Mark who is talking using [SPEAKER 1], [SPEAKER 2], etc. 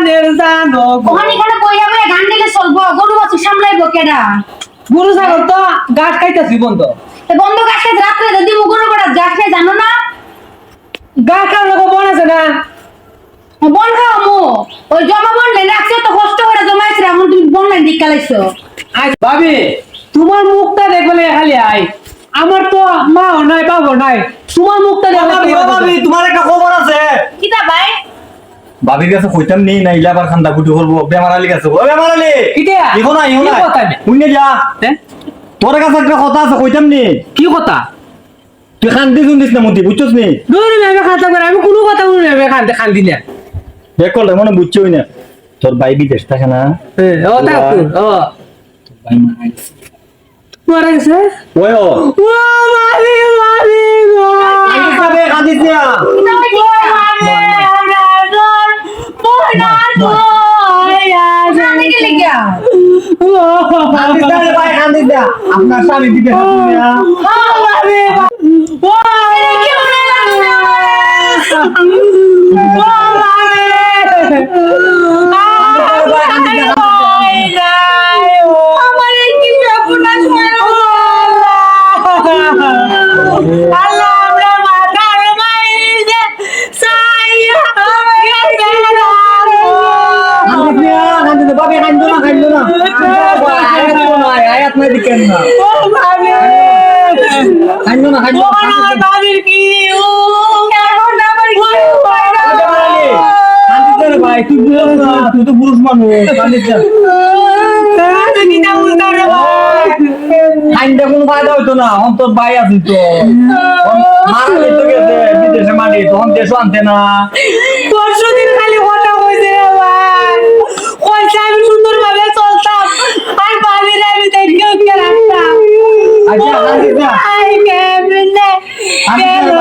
[SPEAKER 1] জানের জানো
[SPEAKER 2] ওখানে এখানে কইরা গান দিলে চলবো। গরু বাছুর সামলাইবো কেডা?
[SPEAKER 1] গুরু সাগর তো গাছ খাইতেছি বন্ধ।
[SPEAKER 2] তো বন্ধ গাছে রাত্রে যদি মুগুর করা গাছ খাই জানো না?
[SPEAKER 1] গা খাওয়ার লোক মন আছে না?
[SPEAKER 2] বন খাও মো। ওই জমা বন লেনে আছে তো কষ্ট করে জমাইছে এখন তুমি বন লাইন দিক কালাইছো।
[SPEAKER 1] ভাবি তোমার মুখটা দেখলে খালি আই আমার তো মা নাই বাবা নাই। তোমার মুখটা দেখলে
[SPEAKER 3] তোমার একটা খবর আছে।
[SPEAKER 2] কিতা ভাই?
[SPEAKER 3] ভাবির কাছে কইতাম নেই না ইলাবার খান্দা গুটি করব বেমার আলী কাছে ও বেমার আলী? ইহো না ইহো না? শুনে যা? তোর কাছে একটা কথা আছে কইতাম নি।
[SPEAKER 1] কি কথা?
[SPEAKER 3] তুই খান্দি শুনদিস না মতি বুঝছস নি?
[SPEAKER 1] দূর আমি খাতা করে আমি কোনো কথা বলি না আমি খান্তে খান্দি না।
[SPEAKER 3] দেখ কল মনে বুঝছই না। তোর ভাই বিদেশ থাকে না?
[SPEAKER 1] ও তা ও।
[SPEAKER 3] ভাই মারা গেছে। ওই ও
[SPEAKER 1] ও মারি মারি গো।
[SPEAKER 3] কান্দিস না বে, না। আপনার স্বামী বিদেশ নাই দিকেন না। কান্দো না, কান্দো না, কান্দিস না। কান্দিস না রে ভাই, তুই বুঝছ না, তুই তো পুরুষ মানুষ, না। কোনো ফায়দা হইতো না, এখন তোর ভাই আছে তো। মারা যেত গেছে, বিদেশে মাটি, তখন দেশও আনতে না।
[SPEAKER 1] পরশুদিন খালি কথা কইছে রে ভাই কইছে আমি সুন্দর ভাবে চলতাম আর ভাবির আমি দেখে উঠে রাখতাম
[SPEAKER 3] আচ্ছা, কান্দিস না।
[SPEAKER 1] আই কেমনে